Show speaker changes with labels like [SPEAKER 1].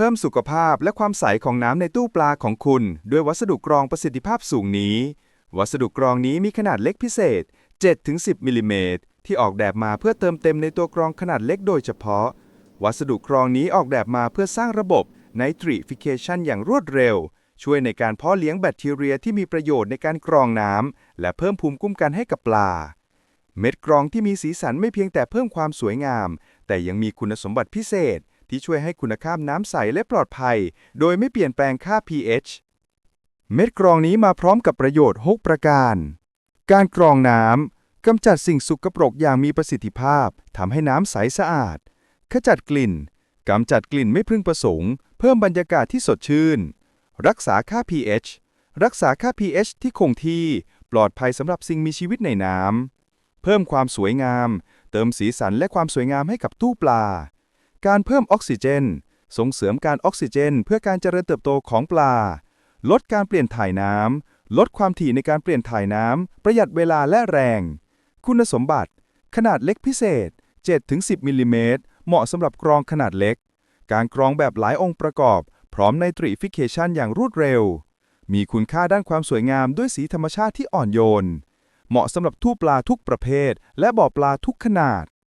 [SPEAKER 1] พิ่มสุขภาพและความใสของน้ำในตู้ปลาของคุณ ด้วยวัสดุกรองประสิทธิภาพสูงนี้ วัสดุกรองนี้มีขนาดเล็กพิเศษ 7-10 มิลลิเมตรที่ออกแบบมาเพื่อเติมเต็มในตัวกรองขนาดเล็กโดยเฉพาะ วัสดุกรองนี้ออกแบบมาเพื่อสร้างระบบ Nitrification อย่างรวดเร็ว ช่วยในการเพาะเลี้ยงแบคทีเรียที่มีประโยชน์ในการกรองน้ำและเพิ่มภูมิคุ้มกันให้กับปลา เม็ดกรองที่มีสีสันไม่เพียงแต่เพิ่มความสวยงาม แต่ยังมีคุณสมบัติพิเศษ ที่ช่วยให้คุณภาพน้ำใสและปลอดภัย โดยไม่เปลี่ยนแปลงค่า pH เม็ดกรองนี้มาพร้อมกับประโยชน์ 6 ประการ การกรองน้ำกำจัดสิ่งสุกปรกอย่างมีประสิทธิภาพทำให้น้ำใสสะอาด ขจัดกลิ่นกำจัดกลิ่นไม่พึงประสงค์ เพิ่มบรรยากาศที่สดชื่น รักษาค่า pH รักษาค่า pH ที่คงที่ ปลอดภัยสำหรับสิ่งมีชีวิตในน้ำ เพิ่มความสวยงาม เติมสีสันและความสวยงามให้กับตู้ปลา การเพิ่มออกซิเจน ส่งเสริมการออกซิเจน เพื่อการเจริญเติบโตของปลา ลดการเปลี่ยนถ่ายน้ำ ลดความถี่ในการเปลี่ยนถ่ายน้ำ ประหยัดเวลาและแรง คุณสมบัติ ขนาดเล็กพิเศษ 7-10 มิลลิเมตร เหมาะสำหรับกรองขนาดเล็ก การกรองแบบหลายองค์ประกอบ พร้อมไนตริฟิเคชันอย่างรวดเร็ว มีคุณค่าด้านความสวยงามด้วยสีธรรมชาติที่อ่อนโยน เหมาะสำหรับตู้ปลาทุกประเภท และบ่อปลาทุกขนาด